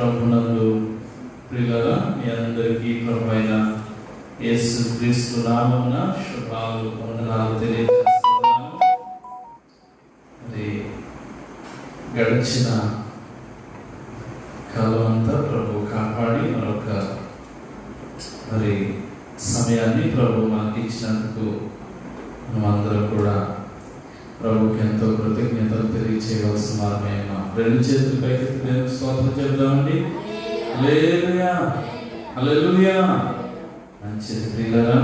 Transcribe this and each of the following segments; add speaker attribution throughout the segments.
Speaker 1: ప్రభునందు ప్రియులరా మీ అందరికీ ప్రభు అయిన యేసు క్రీస్తు నామమున శుభాలు వందనాలు తెలియజేస్తున్నాను. మరి గడిచిన కాలం అంతా ప్రభు కాపాడి మరొక మరి సమయాన్ని ప్రభు మనకి ఇచ్చినందుకు మనమందరం కూడా ప్రభుకి ఎంతో కృతజ్ఞతలు తెలియచేయవలసిన వారమే ఉన్నాం రెండు చేతులు పైకి నేను స్తోత్రం చెప్దామండి మంచిది ప్రియులరా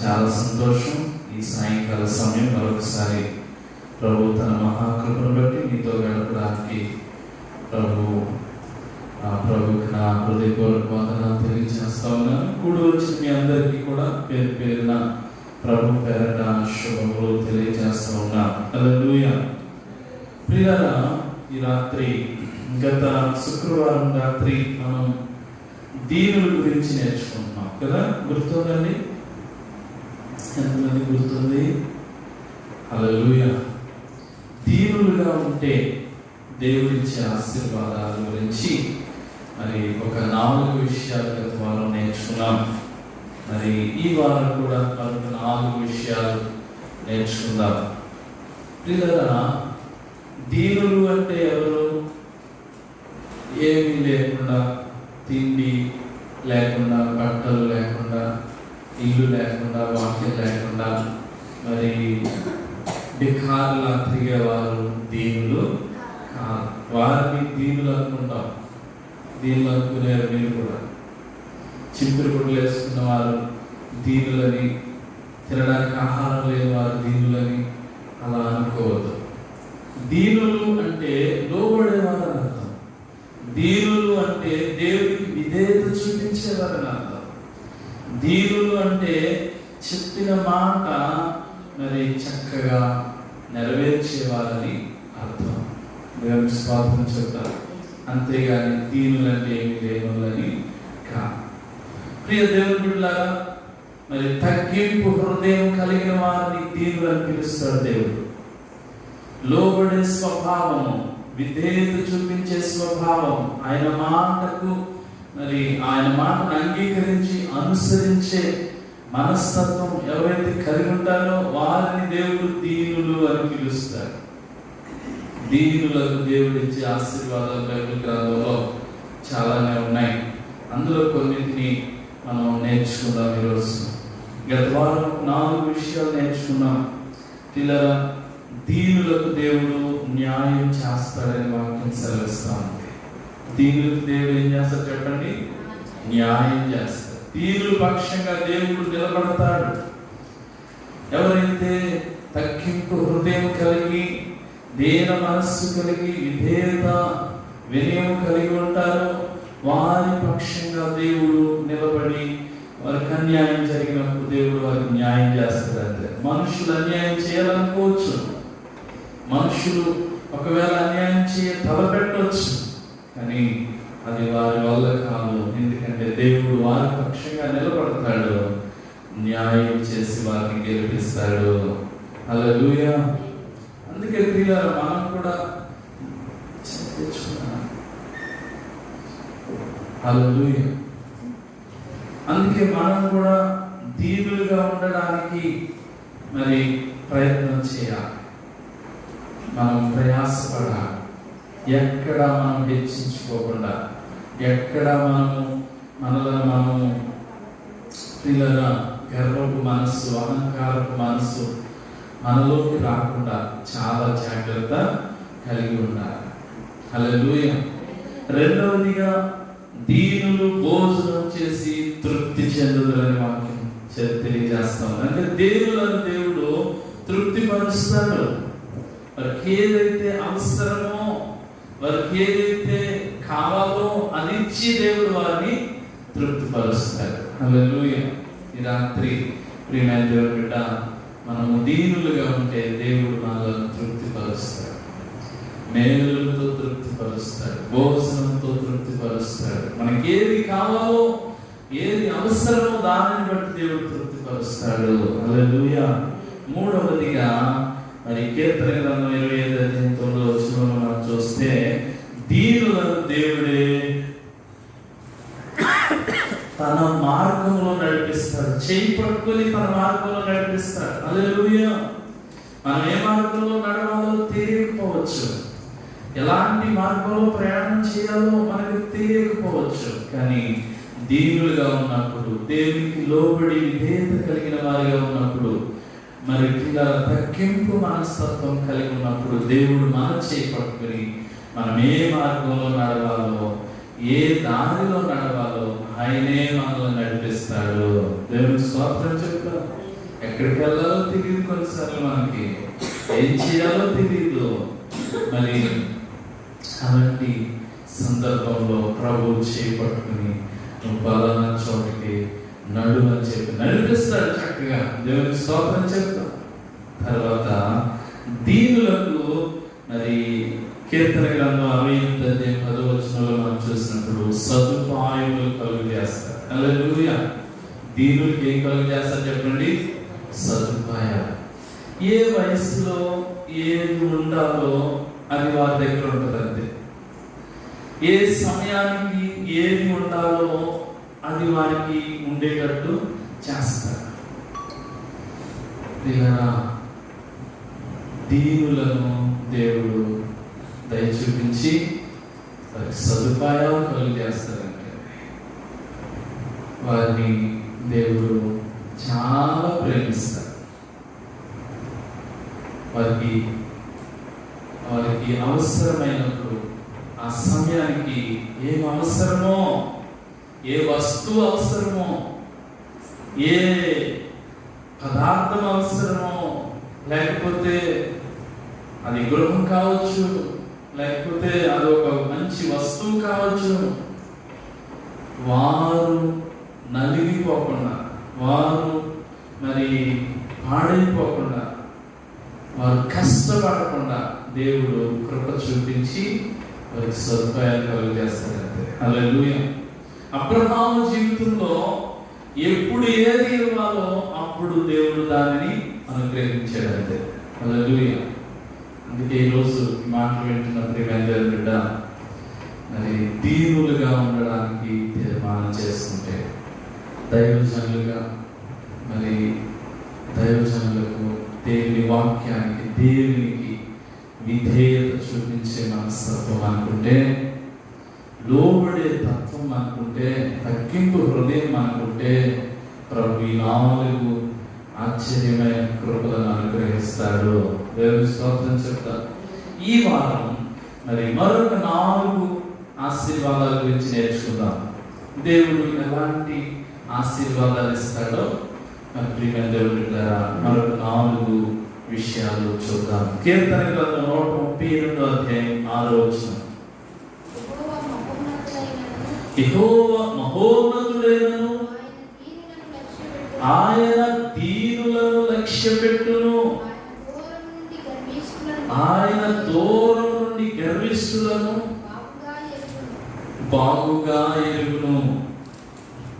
Speaker 1: చాలా సంతోషం ఈ సాయంకాల సమయం మరొకసారి ప్రభు తన మహాకృపను బట్టి మీతో గడపడానికి ప్రభు ఆ ప్రభుకి నా హృదయపూర్వక వందనాలు తెలియజేస్తా ఉన్నాను. కూడి వచ్చిన మీ అందరికీ కూడా పేరు పేరున ప్రభు పేరట శుభములు తెలియజేస్తా ఉన్నాను. హల్లెలూయా. ఈ రాత్రి గత శుక్రవారం రాత్రి మనం దీనుల గురించి నేర్చుకుంటున్నాం కదా? గుర్తుందండి? ఎంతమంది గుర్తుంది? హల్లెలూయా. దీనులుగా ఉంటే దేవుడిచ్చే ఆశీర్వాదాల గురించి మరి ఒక నాలుగు విషయాలు గత వారం నేర్చుకున్నాం. మరి ఈ వారం కూడా మరొక నాలుగు విషయాలు నేర్చుకుందాం. పిల్లల దీనులు అంటే ఎవరు? ఏమీ లేకుండా తిండి లేకుండా బట్టలు లేకుండా ఇల్లు లేకుండా వాక్యం లేకుండా మరి బిహార్లా తిరిగేవారు దీనులు కాదు వారిని దీనులు అనుకుంటాం. దీనులు అనుకునేవారు మీరు కూడా. చింపురు గుడ్లు వేసుకున్న వారు దీనులని తినడానికి ఆహారం లేని వారు దీనులని అలా అనుకోవద్దు. దీనులు అంటే లోబడేవారు అని అర్థం. దీనులు అంటే దేవుడికి విధేయత చూపించేవారని అర్థం. దీనులు అంటే చెప్పిన మాట మరి చక్కగా నెరవేర్చేవారని అర్థం. దేవునికి స్వాగతం చెప్తారు. అంతేగాని దీనులంటే ఏమి లేనులని కా ప్రియ దేవుని బిడ్డలారా మరి తగ్గింపు హృదయం కలిగిన వారిని దీనులని అని పిలుస్తాడు దేవుడు. లోబడే స్వభావము విధేయత చూపించే స్వభావం ఆయన మాటకు మరి ఆయన మాటను అంగీకరించి అనుసరించే మనస్తత్వం ఎవరైతే కలిగి ఉంటారో వారిని దేవుడు దీనులు అని పిలుస్తారు. దీనులకు దేవుడు ఇచ్చే ఆశీర్వాదాలు బైబిల్ గ్రంథంలో చాలానే ఉన్నాయి. అందులో కొన్నింటిని మనం నేర్చుకుందాం ఈరోజు. గత వారం నాలుగు విషయాలు నేర్చుకున్నాం. పిల్లల దీనులకు దేవుడు న్యాయం చేస్తాడని వాక్యం సెలవిస్తాం దీనులకు దేవుడు ఏం చేస్తాడు చెప్పండి? న్యాయం చేస్తాడు. దీనుల పక్షంగా దేవుడు నిలబడతాడు. ఎవరైతే తగ్గింపు హృదయం కలిగి దేన మనస్సు కలిగి విధేయత వినయం కలిగి ఉంటారో వారి పక్షంగా దేవుడు నిలబడి వారికి అన్యాయం జరిగినప్పుడు దేవుడు వారికి న్యాయం చేస్తాడు అంతే మనుషులు అన్యాయం చేయాలనుకోవచ్చు. మనుషులు ఒకవేళ అన్యాయం చేయ తలపెట్టవచ్చు కానీ అది వారి వల్ల కాదు. ఎందుకంటే దేవుడు వారి పక్షంగా నిలబడతాడు. న్యాయం చేసి వారిని గెలిపిస్తాడు. అలా అందుకే ప్రియులారా మనం కూడా తెచ్చుకున్నాం అందుకే మనం కూడా దీవులుగా ఉండడానికి మరి ప్రయత్నం చేయాలి. మనం ప్రయాసపడాలి ఎక్కడ మనం హెచ్చించుకోకుండా ఎక్కడ మనము మనలను మనము పిల్లల గర్వపు మనస్సు అహంకారపు మనస్సు మనలోకి రాకుండా చాలా జాగ్రత్త కలిగి ఉండాలి. హల్లెలూయా. రెండవదిగా దీనులు భోజనం చేసి తృప్తి చెందుదలని వాక్యం తెలియజేస్తాం అంటే దేవులను దేవుడు తృప్తి పరుస్తాడు వారికి ఏదైతే అవసరమో వారికి ఏదైతే కావాలో అది ఇచ్చి దేవుడు వారిని తృప్తిపరుస్తాడు. హల్లెలూయా. ఈ రాత్రి ప్రియమైన దేవుడు బిడ్డ మనము దీనులుగా ఉంటే దేవుడు మనల్ని తృప్తిపరుస్తాడు. మేలులతో తృప్తిపరుస్తాడు. భోజనంతో తృప్తిపరుస్తాడు. మనకి ఏది కావాలో ఏది అవసరమో దానిని బట్టి దేవుడు తృప్తిపరుస్తాడు. హల్లెలూయా. మూడవదిగా మరి కీర్తన గ్రంథం ఇరవై ఐదు అధ్యాయం వచ్చిన మనం చూస్తే దీనులను దేవుడే తన మార్గంలో నడిపిస్తాడు. చేయి పట్టుకొని తన మార్గంలో నడిపిస్తాడు. అదే మనం ఏ మార్గంలో నడవాలో తెలియకపోవచ్చు. ఎలాంటి మార్గంలో ప్రయాణం చేయాలో మనకు తెలియకపోవచ్చు. కానీ దీనులుగా ఉన్నప్పుడు దేవునికి లోబడి విధేయత కలిగిన వారిగా ఉన్నప్పుడు మరి ఇలా తగ్గింపు మనస్తత్వం కలిగి ఉన్నప్పుడు దేవుడు మన చేపట్టుకుని మనం ఏ మార్గంలో నడవాలో ఏ దారిలో నడవాలో ఆయనే మనల్ని నడిపిస్తాడు. దేవుడు స్వాతంత్రం చెప్తాం. ఎక్కడికి వెళ్ళాలో తెలియదు కొన్నిసార్లు మనకి. ఏం చేయాలో తెలియదు మరి అలాంటి సందర్భంలో ప్రభు చేపట్టుకుని నువ్వు పలానా చోటికి నడు అని చెప్పి నడిపిస్తాడు చక్కగా. దేవుని స్తోత్రం చెప్తాం. తర్వాత దీనులకు మరి కీర్తన గ్రంథం అరవై ఎనిమిది పదో వచనంలో మనం చూసినప్పుడు సదుపాయములు కలుగు చేస్తారు. హల్లెలూయా! దీనులకి ఏం కలుగు చేస్తారు చెప్పండి? సదుపాయాలు. ఏ వయసులో ఏది ఉండాలో అది వారి దగ్గర ఉంటుంది అంతే ఏ సమయానికి ఏది ఉండాలో అది వారికి ఉండేటట్టు చేస్తారు. దీనులను దేవుడు దయ చూపించి వారికి సదుపాయాలు కలుగు చేస్తారంటే వారిని దేవుడు చాలా ప్రేమిస్తారు. వారికి వారికి అవసరమైనప్పుడు ఆ సమయానికి ఏం అవసరమో ఏ వస్తువు అవసరమో ఏ పదార్థం అవసరమో లేకపోతే అది గృహం కావచ్చు లేకపోతే అది ఒక మంచి వస్తువు కావచ్చు వారు నలిగిపోకుండా వారు మరి పాడైపోకుండా వారు కష్టపడకుండా దేవుడు కృప చూపించి వారికి సదుపాయాలు కలుగు అలా హల్లెలూయా. అబ్రహాము జీవితంలో ఎప్పుడు ఏది ఇవ్వాలో అప్పుడు దేవుడు దానిని అనుగ్రహించాడంతే. అలా అందుకే ఈరోజు ఈ మాటలు వింటున్న బిడ్డ మరి దీనులుగా ఉండడానికి తీర్మానం చేసుకుంటే దైవజనులుగా మరి దైవజనులకు దేవుని వాక్యానికి దేవునికి విధేయత చూపించే మనస్తత్వం అనుకుంటే లోబడే తత్వం అనుకుంటే తగ్గింపు హృదయం మనకుంటే ప్రభు ఈ నాలుగు ఆశ్చర్యమైన కృపలను అనుగ్రహిస్తాడు. దేవుని స్తోత్రం చెప్తా. ఈ వారం మరి మరొక నాలుగు ఆశీర్వాదాల గురించి నేర్చుకుందాం. దేవుడు ఎలాంటి ఆశీర్వాదాలు ఇస్తాడో మరి ప్రియమైన దేవుడు మరొక నాలుగు విషయాలు చూద్దాం. కీర్తన గ్రంథం నూట ముప్పై ఎనిమిదో అధ్యాయం ఆలోచన
Speaker 2: యెహోవా మహోన్నతుడైనను, ఆయన దీనులను లక్ష్యపెట్టును.
Speaker 1: ఆయన
Speaker 2: ఆయన
Speaker 1: దూరం నుండి
Speaker 2: గర్విస్తులను
Speaker 1: బాగుగా ఎరుగును.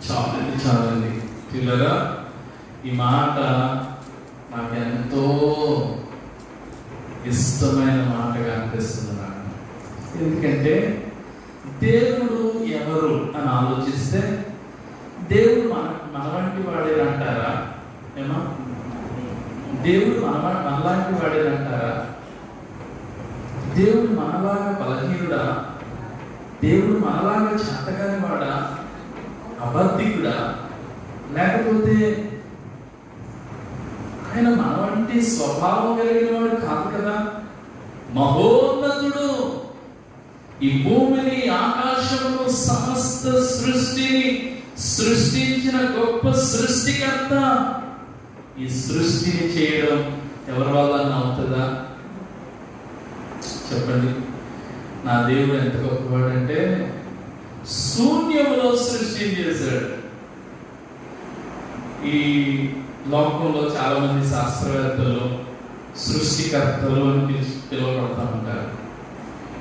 Speaker 1: చాలండి చాలండి పిల్లగా ఈ మాట నాకెంతో ఎంతో ఇష్టమైన మాటగా అనిపిస్తుంది నాకు ఎందుకంటే దేవుడు అని ఆలోచిస్తే దేవుడు మన మనవంటి వాడే అంటారా ఏమా? దేవుడు మన మనలాంటి వాడే అంటారా దేవుడు మనలాగా బలహీనుడా? దేవుడు మనలాగా చేతగాని వాడా? అబద్ధికుడా? లేకపోతే ఆయన మనవంటి స్వభావం కలిగిన వాడు కాదు కదా? మహో ఈ భూమిని ఆకాశమును సమస్త సృష్టిని సృష్టించిన గొప్ప సృష్టికర్త. ఈ సృష్టిని చేయడం ఎవరి వల్ల అవుతుందా చెప్పండి. నా దేవుడు ఎంత గొప్పవాడంటే శూన్యంలో సృష్టి చేశాడు. ఈ లోకంలో చాలా మంది శాస్త్రవేత్తలు సృష్టికర్తలు అని పిలిచి పిలువబడతా ఉంటారు.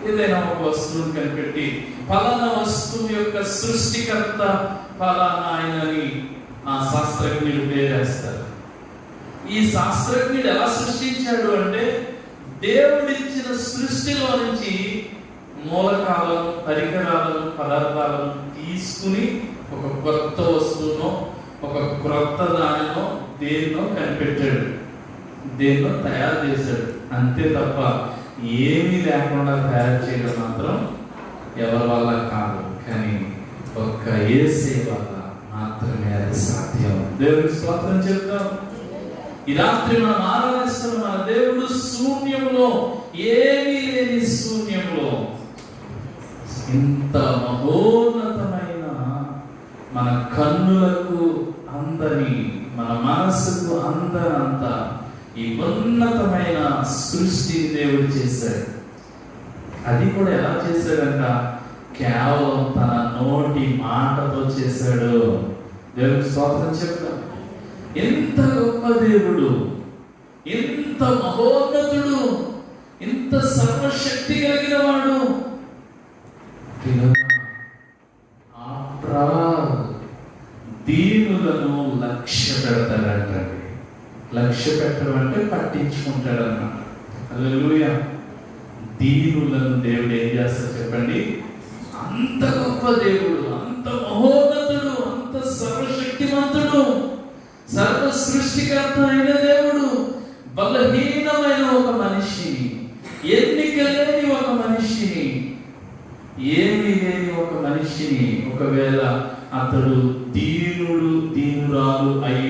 Speaker 1: ఏదైనా ఒక వస్తువును కనిపెట్టి ఫలానా వస్తువు యొక్క సృష్టికర్త ఫలానా ఆయనని ఆ శాస్త్రజ్ఞుడు పేరేస్తారు. ఈ శాస్త్రజ్ఞుడు ఎలా సృష్టించాడు అంటే దేవుడిచ్చిన సృష్టిలో నుంచి మూలకాలను పరికరాలను పదార్థాలను తీసుకుని ఒక కొత్త వస్తువును ఒక క్రొత్త దానిలో దేన్నో కనిపెట్టాడు. దేన్నో తయారు చేశాడు. అంతే తప్ప ఏమీ లేకుండా తయారు చేయడం మాత్రం ఎవరి వల్ల కాదు. కానీ ఒక్క ఏసే వల్ల మాత్రమే అది సాధ్యం. దేవుడికి స్తోత్రం చెప్తాం. ఈ రాత్రి మనం ఆరాధిస్తున్న మన దేవుడు శూన్యంలో ఏమీ లేని శూన్యంలో ఇంత మహోన్నతమైన మన కన్నులకు అందని మన మనసుకు అందనంత ఈ ఉన్నతమైన సృష్టిని దేవుడు చేశాడు. అది కూడా ఎలా చేశాడంట? కేవలం తన నోటి మాటతో చేశాడు. దేవుడు స్తోత్రం చెప్తాం. ఎంత గొప్ప దేవుడు ఎంత మహోన్నతుడు ఎంత సర్వశక్తి కలిగిన వాడు దీనులను లక్ష్య పెడతాడంటాడు లక్ష్య పెట్టడం అంటే పట్టించుకుంటాడన్నమాట. హల్లెలూయా. దీనులను దేవుడు ఏం చేస్తారు చెప్పండి? అంత గొప్ప దేవుడు అంత మహోన్నతుడు అంత సర్వశక్తిమంతుడు సర్వ సృష్టికర్త అయిన దేవుడు బలహీనమైన ఒక మనిషిని ఎన్నిక లేని ఒక మనిషిని ఏమీ లేని ఒక మనిషిని ఒకవేళ అతడు దీనుడు దీనురాలు అయి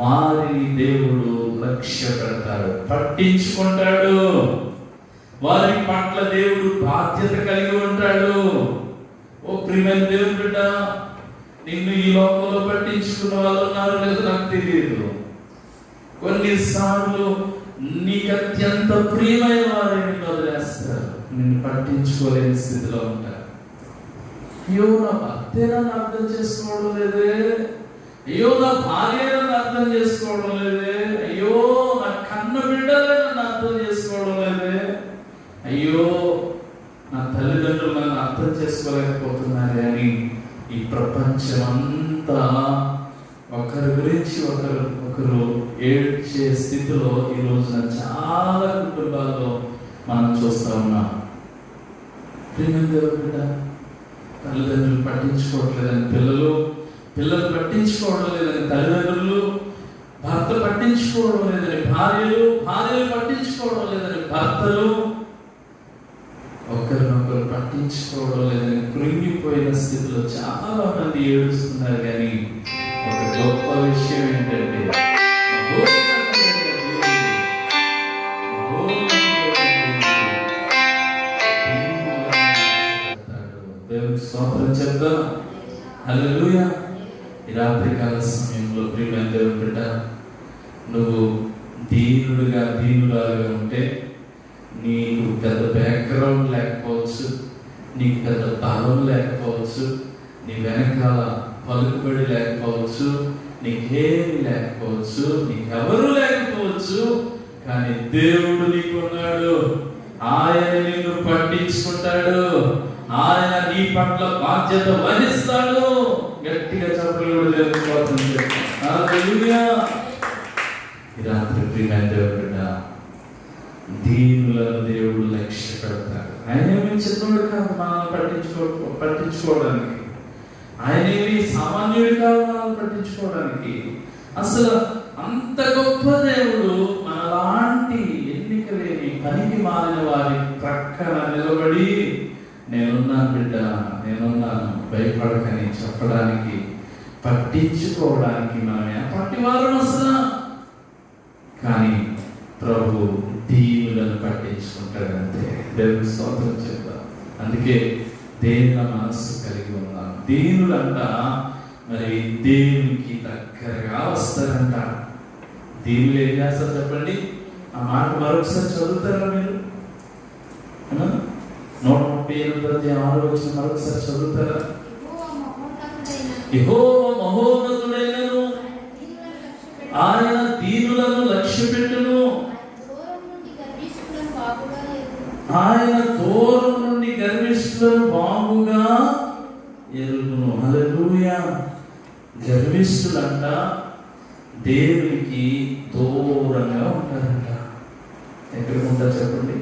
Speaker 1: వారిని దేవుడు లక్ష్య పెడతాడు పట్టించుకుంటాడు. వారి పట్ల దేవుడు బాధ్యత కలిగి ఉంటాడు. ఓ ప్రియమైన దేవుడు బిడ్డ నిన్ను ఈ లోకంలో పట్టించుకున్న వాళ్ళు ఉన్నారు లేదు నాకు తెలియదు. కొన్నిసార్లు నీకు అత్యంత ప్రియమైన వారిని వదిలేస్తారు. నిన్ను పట్టించుకోలేని స్థితిలో ఉంటారు. అయ్యో నా అర్థం చేసుకోవడం లేదే? అయ్యో నా భార్య నన్ను అర్థం చేసుకోవడం లేదే. అయ్యో నా కన్న బిడ్డలే నన్ను అర్థం చేసుకోవడం లేదే. అయ్యో నా తల్లిదండ్రులు నన్ను అర్థం చేసుకోలేకపోతున్నారే అని ఈ ప్రపంచం అంతా ఒకరి గురించి ఒకరు ఒకరు ఏడ్చే స్థితిలో ఈ రోజున చాలా కుటుంబాల్లో మనం చూస్తా ఉన్నాం. బిడ్డ, తల్లిదండ్రులు పట్టించుకోవట్లేదని పిల్లలు పిల్లలు పట్టించుకోవడం లేదని తల్లిదండ్రులు భర్త పట్టించుకోవడం లేదని భార్యలు భార్యలు పట్టించుకోవడం లేదని భర్తలు ఒకరినొకరు పట్టించుకోవడం లేదని కృంగిపోయిన స్థితిలో చాలా మంది ఏడుస్తున్నారు కానీ ఒక గొప్ప విషయం ఏంటంటే వహిస్తాడు గట్టిగా చెప్పలు కూడా తెలుసుకోవాల్సింది ఈ రాత్రి ప్రియమైన దేవుడు దీనులను దేవుడు లక్ష్య పెడతాడు ఆయన ఏమి చిన్నోడు కాదు మనల్ని పట్టించుకో పట్టించుకోవడానికి. ఆయన ఏమి సామాన్యుడు కాదు మనల్ని పట్టించుకోవడానికి. అసలు అంత గొప్ప దేవుడు మనలాంటి ఎన్నిక లేని పనికి మారిన వారి ప్రక్కన నిలబడి నేనున్నాను బిడ్డ నేనున్నాను భయపడకని చెప్పడానికి పట్టించుకోవడానికి మనం ఎప్పటి వారు కానీ ప్రభు దీనులను పట్టించుకుంటాడు అంతే. దేవుని స్తోత్రం చెప్తాం అందుకే దేన మనస్సు కలిగి ఉన్నాం దీనులంట మరి దేవునికి దగ్గరగా వస్తారంట. దీనులు ఏం చేస్తారు చెప్పండి? ఆ మాట మరొకసారి చదువుతారా మీరు? నూట ముప్పై ప్రతి ఆరు వచ్చిన మరొకసారి చదువుతారా
Speaker 3: యెహోవా
Speaker 1: మహోన్నతుడైనను
Speaker 3: ఆయన దీనులను లక్ష్య పెట్టును. ఆయన దూరం నుండి గర్విష్ఠులను బాగుగా ఎరుగును.
Speaker 1: ఆయన హల్లెలూయా గర్విష్ఠులంట దేవునికి దూరంగా ఉంటారంట ఎక్కడ ఉంటారు చెప్పండి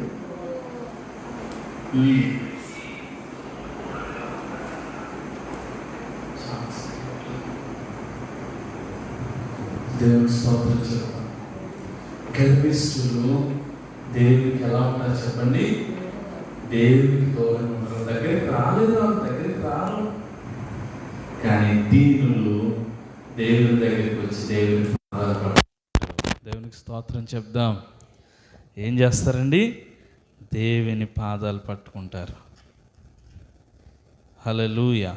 Speaker 1: దేవుని స్తోత్రం చెప్తాం గర్విష్ఠులు దేవునికి ఎలా ఉంటారు చెప్పండి? దేవునికి దూరంగా ఉంటారు దగ్గరికి రాలేదు వాళ్ళ దగ్గరికి రారు. కానీ దీనులు దేవుని దగ్గరికి వచ్చి దేవుని దేవునికి స్తోత్రం చెప్దాం. ఏం చేస్తారండి? దేవుని పాదాలు పట్టుకుంటారు. హల్లెలూయా.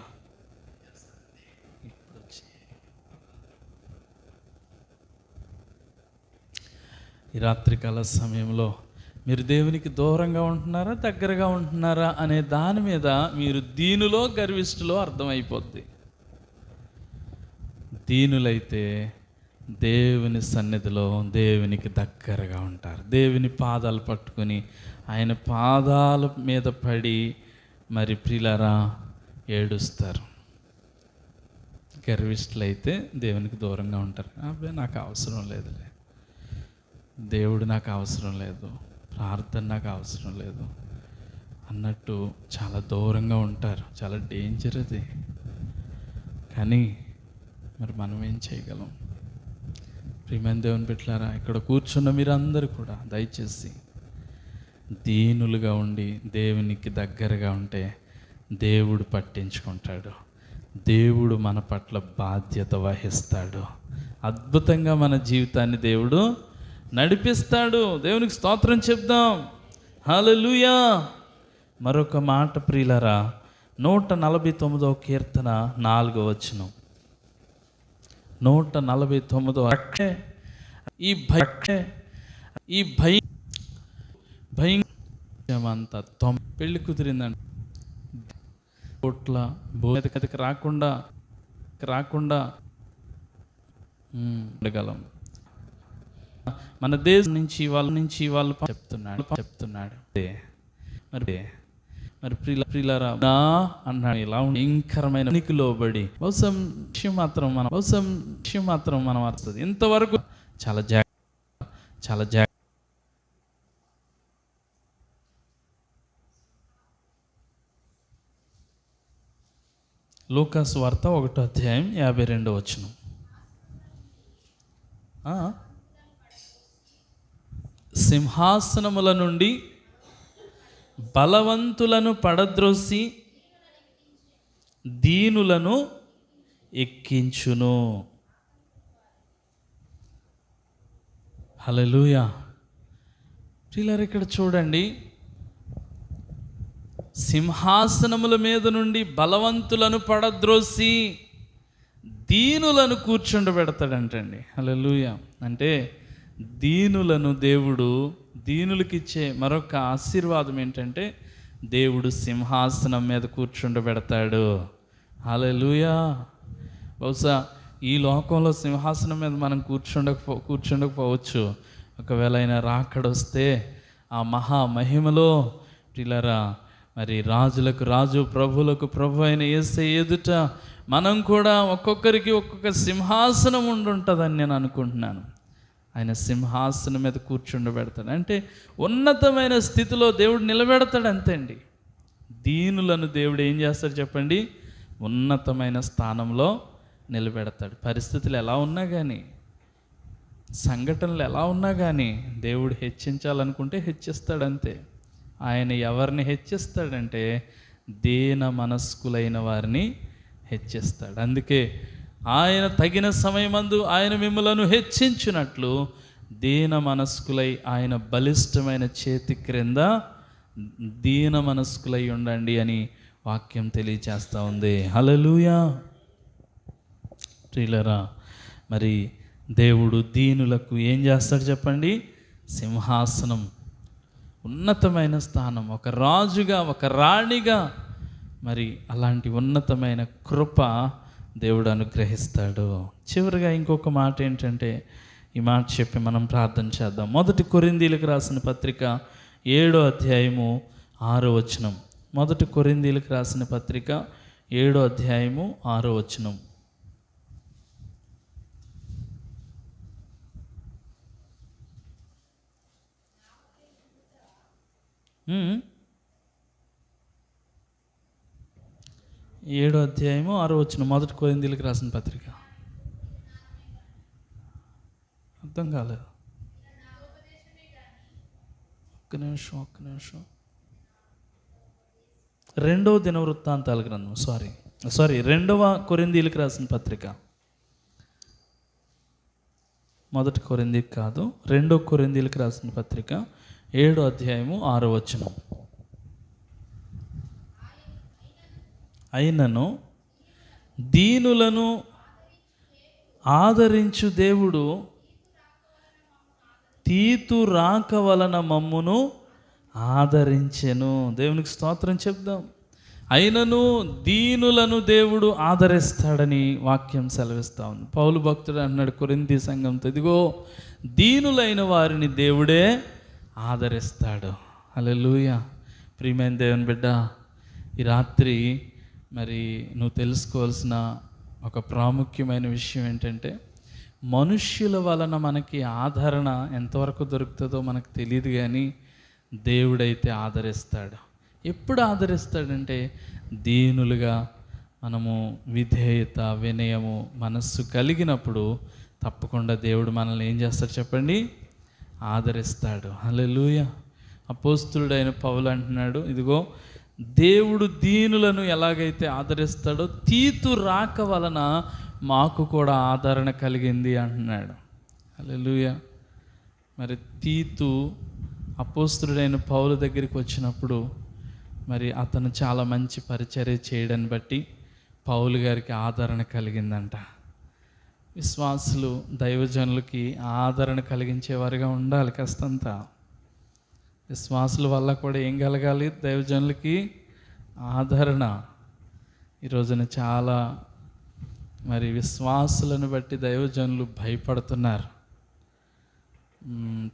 Speaker 1: ఈ రాత్రికాల సమయంలో మీరు దేవునికి దూరంగా ఉంటున్నారా దగ్గరగా ఉంటున్నారా అనే దాని మీద మీరు దీనిలో గర్విష్ఠులో అర్థమైపోద్ది. దీనులైతే దేవుని సన్నిధిలో దేవునికి దగ్గరగా ఉంటారు. దేవుని పాదాలు పట్టుకొని ఆయన పాదాల మీద పడి మరి ప్రిలరా ఏడుస్తారు. గర్విష్ఠులైతే దేవునికి దూరంగా ఉంటారు. అబ్బాయి నాకు అవసరం లేదులే. దేవుడు నాకు అవసరం లేదు. ప్రార్థన నాకు అవసరం లేదు అన్నట్టు చాలా దూరంగా ఉంటారు. చాలా డేంజర్ అది. కానీ మరి మనం ఏం చేయగలం? ప్రియమైన దేవుని పెట్టారా ఇక్కడ కూర్చున్న మీరందరూ కూడా దయచేసి దీనులుగా ఉండి దేవునికి దగ్గరగా ఉంటే దేవుడు పట్టించుకుంటాడు. దేవుడు మన పట్ల బాధ్యత వహిస్తాడు. అద్భుతంగా మన జీవితాన్ని దేవుడు నడిపిస్తాడు. దేవునికి స్తోత్రం చెప్దాం. హలలుయా మరొక మాట ప్రియులరా నూట నలభై తొమ్మిదో కీర్తన నాలుగో వచనం. నూట నలభై తొమ్మిదో రక్షే. ఈ భయ ఈ భయ భయం అంతా తొమ్ పెళ్ళి కుదిరిందండి కోట్ల భూమికి రాకుండా రాకుండా ఉండగలం. మన దేశం నుంచి వాళ్ళ నుంచి వాళ్ళు చెప్తున్నాడు చెప్తున్నాడు. మరి మరి ప్రిల ప్రిలరా? నా అన్నాడు. ఇలా భయంకరమైన నీకు లోబడి. బహుశా విషయం మాత్రం మనం బహుశా విషయం మాత్రం మనం వస్తుంది ఇంతవరకు చాలా జాగ్రత్త చాలా జాగ్రత్త. లూకాస్ వార్త ఒకటో అధ్యాయం యాభై రెండో వచ్చిన ఆ? సింహాసనముల నుండి బలవంతులను పడద్రోసి దీనులను ఎక్కించును. హలలుయా ప్రియులారా ఇక్కడ చూడండి. సింహాసనముల మీద నుండి బలవంతులను పడద్రోసి దీనులను కూర్చుండబెడతాడంటండి. హల్లెలూయ. అంటే దీనులను దేవుడు దీనులకిచ్చే మరొక ఆశీర్వాదం ఏంటంటే దేవుడు సింహాసనం మీద కూర్చుండబెడతాడు. హల్లెలూయా. బహుశా ఈ లోకంలో సింహాసనం మీద మనం కూర్చుండకపో కూర్చుండకపోవచ్చు. ఒకవేళ ఆయన రాకడొస్తే ఆ మహా మహిమలో పిల్లరా మరి రాజులకు రాజు ప్రభులకు ప్రభు అయిన ఏసే ఎదుట మనం కూడా ఒక్కొక్కరికి ఒక్కొక్క సింహాసనం ఉండుంటుందని నేను అనుకుంటున్నాను. ఆయన సింహాసనం మీద కూర్చుండబెడతాడు. అంటే ఉన్నతమైన స్థితిలో దేవుడు నిలబెడతాడు అంతే అండి దీనులను దేవుడు ఏం చేస్తాడు చెప్పండి? ఉన్నతమైన స్థానంలో నిలబెడతాడు. పరిస్థితులు ఎలా ఉన్నా కానీ సంఘటనలు ఎలా ఉన్నా కానీ దేవుడు హెచ్చించాలనుకుంటే హెచ్చిస్తాడు అంతే. ఆయన ఎవరిని హెచ్చిస్తాడంటే దీన మనస్కులైన వారిని హెచ్చిస్తాడు. అందుకే ఆయన తగిన సమయమందు ఆయన మిమ్మలను హెచ్చించినట్లు దీన మనస్కులై ఆయన బలిష్టమైన చేతి క్రింద దీన మనస్కులై ఉండండి అని వాక్యం తెలియచేస్తూ ఉంది. హలలుయా ప్రియులరా మరి దేవుడు దీనులకు ఏం చేస్తాడు చెప్పండి? సింహాసనం ఉన్నతమైన స్థానం ఒక రాజుగా ఒక రాణిగా మరి అలాంటి ఉన్నతమైన కృప దేవుడు అనుగ్రహిస్తాడు. చివరిగా ఇంకొక మాట ఏంటంటే ఈ మాట చెప్పి మనం ప్రార్థన చేద్దాం. మొదటి కొరిందీలకు రాసిన పత్రిక ఏడో అధ్యాయము ఆరో వచనం. మొదటి కొరిందీలకు రాసిన పత్రిక ఏడో అధ్యాయము ఆరో వచనం. ఉమ్. ఏడో అధ్యాయము ఆరో వచ్చిన మొదటి కోరిందీలకు రాసిన పత్రిక. అర్థం కాలేదు. ఒక్క నిమిషం ఒక్క నిమిషం. రెండవ దినవృత్తాంతాల గ్రంథం సారీ సారీ రెండవ కొరిందీలకు రాసిన పత్రిక. మొదటి కొరిందీకి కాదు రెండో కొరిందీలకు రాసిన పత్రిక ఏడో అధ్యాయము ఆరో వచనం. అయినను దీనులను ఆదరించు దేవుడు తీతు రాక వలన మమ్మును ఆదరించెను. దేవునికి స్తోత్రం చెప్దాం. అయినను దీనులను దేవుడు ఆదరిస్తాడని వాక్యం సెలవిస్తా ఉంది. పౌలు భక్తుడు అన్నాడు కొరింది సంఘంతో ఇదిగో దీనులైన వారిని దేవుడే ఆదరిస్తాడు. హల్లెలూయా. ప్రియమైన దేవుని బిడ్డ ఈ రాత్రి మరి నువ్వు తెలుసుకోవాల్సిన ఒక ప్రాముఖ్యమైన విషయం ఏంటంటే మనుష్యుల వలన మనకి ఆదరణ ఎంతవరకు దొరుకుతుందో మనకు తెలియదు కానీ దేవుడైతే ఆదరిస్తాడు. ఎప్పుడు ఆదరిస్తాడంటే దీనులుగా మనము విధేయత వినయము మనస్సు కలిగినప్పుడు తప్పకుండా దేవుడు మనల్ని ఏం చేస్తాడు చెప్పండి? ఆదరిస్తాడు. అలా లూయ అపోస్తుడైన పౌలు అంటున్నాడు ఇదిగో దేవుడు దీనులను ఎలాగైతే ఆదరిస్తాడో తీతు రాక వలన మాకు కూడా ఆదరణ కలిగింది అంటున్నాడు. అలెలుయ మరి తీతు అపోస్తుడైన పౌలు దగ్గరికి వచ్చినప్పుడు మరి అతను చాలా మంచి పరిచర్య చేయడాన్ని బట్టి పౌలు గారికి ఆదరణ కలిగిందంట. విశ్వాసులు దైవజనులకి ఆదరణ కలిగించేవారుగా ఉండాలి కాస్తంత విశ్వాసుల వల్ల కూడా ఏం కలగాలి? దైవజనులకి ఆదరణ. ఈ రోజున చాలా మరి విశ్వాసులను బట్టి దైవజనులు భయపడుతున్నారు.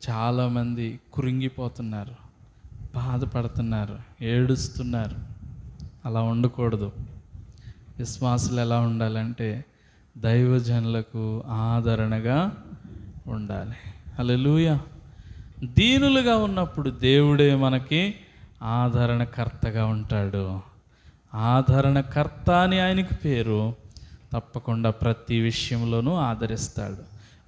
Speaker 1: చాలామంది కురింగిపోతున్నారు బాధపడుతున్నారు ఏడుస్తున్నారు. అలా ఉండకూడదు. విశ్వాసులు ఎలా ఉండాలంటే దైవజనులకు ఆదరణగా ఉండాలి. హల్లెలూయా. దీనులుగా ఉన్నప్పుడు దేవుడే మనకి ఆదరణకర్తగా ఉంటాడు. ఆదరణకర్త అని ఆయనకి పేరు తప్పకుండా ప్రతి విషయంలోనూ ఆదరిస్తాడు.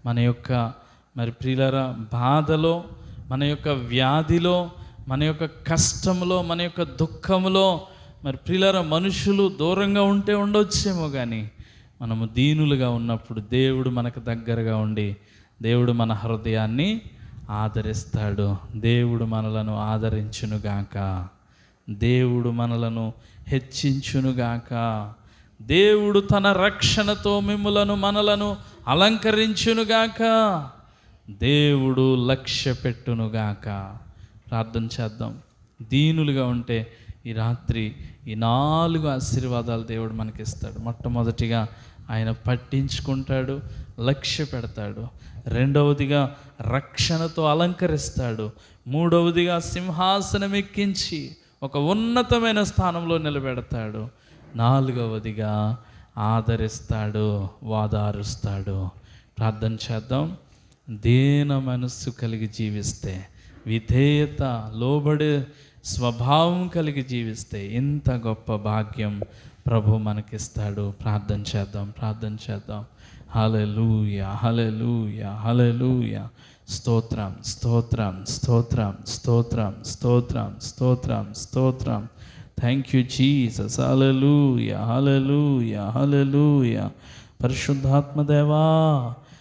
Speaker 1: మన యొక్క మరి ప్రియులర బాధలో మన యొక్క వ్యాధిలో మన యొక్క కష్టంలో మన యొక్క దుఃఖంలో మరి ప్రియులర మనుషులు దూరంగా ఉంటే ఉండొచ్చేమో కానీ మనము దీనులుగా ఉన్నప్పుడు దేవుడు మనకు దగ్గరగా ఉండి దేవుడు మన హృదయాన్ని ఆదరిస్తాడు. దేవుడు మనలను ఆదరించునుగాక. దేవుడు మనలను హెచ్చించునుగాక. దేవుడు తన రక్షణతో మిమ్ములను మనలను అలంకరించునుగాక. దేవుడు లక్ష్య పెట్టునుగాక. ప్రార్థన చేద్దాం. దీనులుగా ఉంటే ఈ రాత్రి ఈ నాలుగు ఆశీర్వాదాలు దేవుడు మనకి ఇస్తాడు మొట్టమొదటిగా ఆయన పట్టించుకుంటాడు. లక్ష్య పెడతాడు. రెండవదిగా రక్షణతో అలంకరిస్తాడు. మూడవదిగా సింహాసనం ఎక్కించి ఒక ఉన్నతమైన స్థానంలో నిలబెడతాడు. నాలుగవదిగా ఆదరిస్తాడు వాదారుస్తాడు. ప్రార్థన చేద్దాం. దీన మనస్సు కలిగి జీవిస్తే విధేయత లోబడే స్వభావం కలిగి జీవిస్తే ఇంత గొప్ప భాగ్యం ప్రభు మనకిస్తాడు. ప్రార్థన చేద్దాం ప్రార్థన చేద్దాం. Hallelujah, hallelujah, hallelujah. Stotram, stotram, stotram, stotram, stotram, stotram, stotram. Thank you, Jesus. Hallelujah, hallelujah, hallelujah. Parishuddhatma Deva.